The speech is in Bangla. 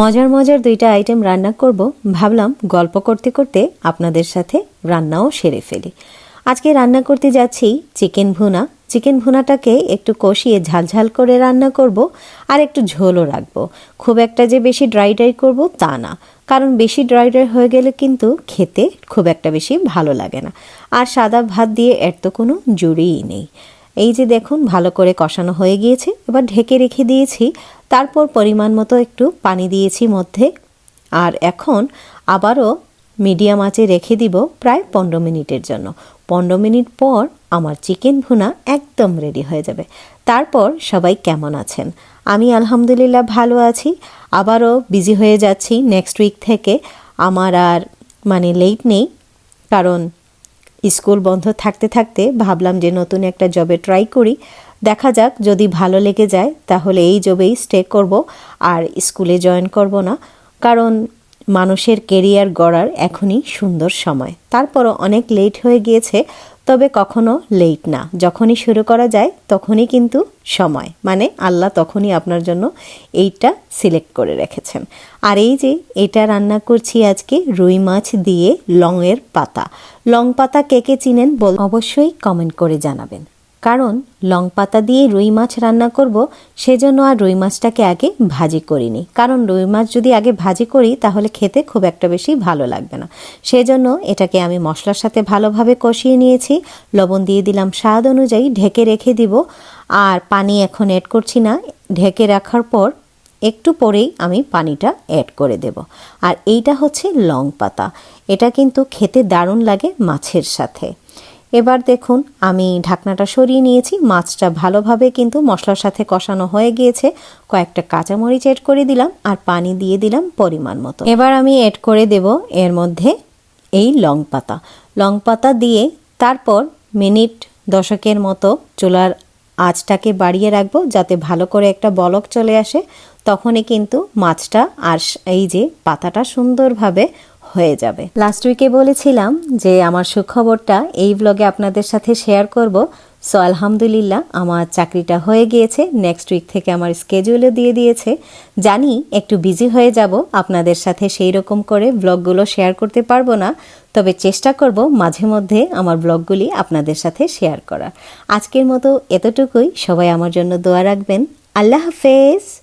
মজার মজার দুইটা আইটেম রান্না করব। ভাবলাম গল্প করতে করতে আপনাদের সাথে রান্নাও সেরে ফেলি। আজকে রান্না করতে যাচ্ছি চিকেন ভুনা। চিকেন ভুনাটাকে একটু কষিয়ে ঝালঝাল করে রান্না করব আর একটু ঝোলও রাখব। খুব একটা যে বেশি ড্রাই ড্রাই করব তা না। কারণ বেশি ড্রাই ড্রাই হয়ে গেলে কিন্তু খেতে খুব একটা বেশি ভালো লাগে না। আর সাদা ভাত দিয়ে এর তো কোনো জুড়িই নেই। এই যে দেখুন, ভালো করে কষানো হয়ে গিয়েছে। এবার ঢেকে রেখে দিয়েছি। তারপর পরিমাণ মতো একটু পানি দিয়েছি মধ্যে। আর এখন আবারও মিডিয়াম আঁচে রেখে দিব প্রায় পনেরো মিনিটের জন্য। পনেরো মিনিট পর আমার চিকেন ভুনা একদম রেডি হয়ে যাবে। তারপর সবাই কেমন আছেন? আমি আলহামদুলিল্লাহ ভালো আছি। আবারও বিজি হয়ে যাচ্ছি নেক্সট উইক থেকে। আমার আর মানে লেট নেই। কারণ স্কুল বন্ধ থাকতে থাকতে ভাবলাম যে নতুন একটা জবে ট্রাই করি। দেখা যাক, যদি ভালো লেগে যায়, তাহলে এই জবেই স্টে করব আর স্কুলে জয়েন করব না। কারণ মানুষের কেরিয়ার গড়ার এখনই সুন্দর সময়। তারপরও অনেক লেট হয়ে গিয়েছে তবে কখনো লেট না। যখনই শুরু করা যায়, তখনই কিন্তু সময়। মানে আল্লাহ তখনই আপনার জন্য এইটা সিলেক্ট করে রেখেছেন। আর এই যে এটা রান্না করছি আজকে, রুই মাছ দিয়ে লংয়ের পাতা। লং পাতা কে কে চিনেন বল অবশ্যই কমেন্ট করে জানাবেন। কারণ লং পাতা দিয়ে রুই মাছ রান্না করব, সেজন্য আর রুই মাছটাকে আগে ভাজি করিনি। কারণ রুই মাছ যদি আগে ভাজি করি, তাহলে খেতে খুব একটা বেশি ভালো লাগবে না। সেজন্য এটাকে আমি মশলার সাথে ভালোভাবে কষিয়ে নিয়েছি। লবণ দিয়ে দিলাম স্বাদ অনুযায়ী ঢেকে রেখে দিব। আর পানি এখন অ্যাড করছি না। ঢেকে রাখার পর একটু পরেই আমি পানিটা অ্যাড করে দেব। আর এইটা হচ্ছে লং পাতা। এটা কিন্তু খেতে দারুণ লাগে মাছের সাথে। এবার দেখুন, আমি ঢাকনাটা সরিয়ে নিয়েছি। মাছটা ভালোভাবে কিন্তু মশলার সাথে কষানো হয়ে গিয়েছে। কয়েকটা কাঁচামরিচ এড করে দিলাম আর পানি দিয়ে দিলাম পরিমাণ মতো। এবার আমি এড করে দেব এর মধ্যে এই লং পাতা লং পাতা দিয়ে তারপর মিনিট দশকের মতো চুলার আঁচটাকে বাড়িয়ে রাখব যাতে ভালো করে একটা বলক চলে আসে। তখনই কিন্তু মাছটা আর এই যে পাতাটা সুন্দরভাবে হয়ে যাবে। লাস্ট উইকে বলেছিলাম যে আমার সুখবরটা এই ব্লগে আপনাদের সাথে শেয়ার করব। সো আলহামদুলিল্লাহ আমার চাকরিটা হয়ে গিয়েছে। নেক্সট উইক থেকে আমার স্কেজুলও দিয়ে দিয়েছে। জানি একটু বিজি হয়ে যাব। আপনাদের সাথে সেই রকম করে ব্লগগুলো শেয়ার করতে পারব না। তবে চেষ্টা করব মাঝে মধ্যে আমার ব্লগগুলি আপনাদের সাথে শেয়ার করার। আজকের মতো এতটুকুই। সবাই আমার জন্য দোয়া রাখবেন। আল্লাহ হাফেজ।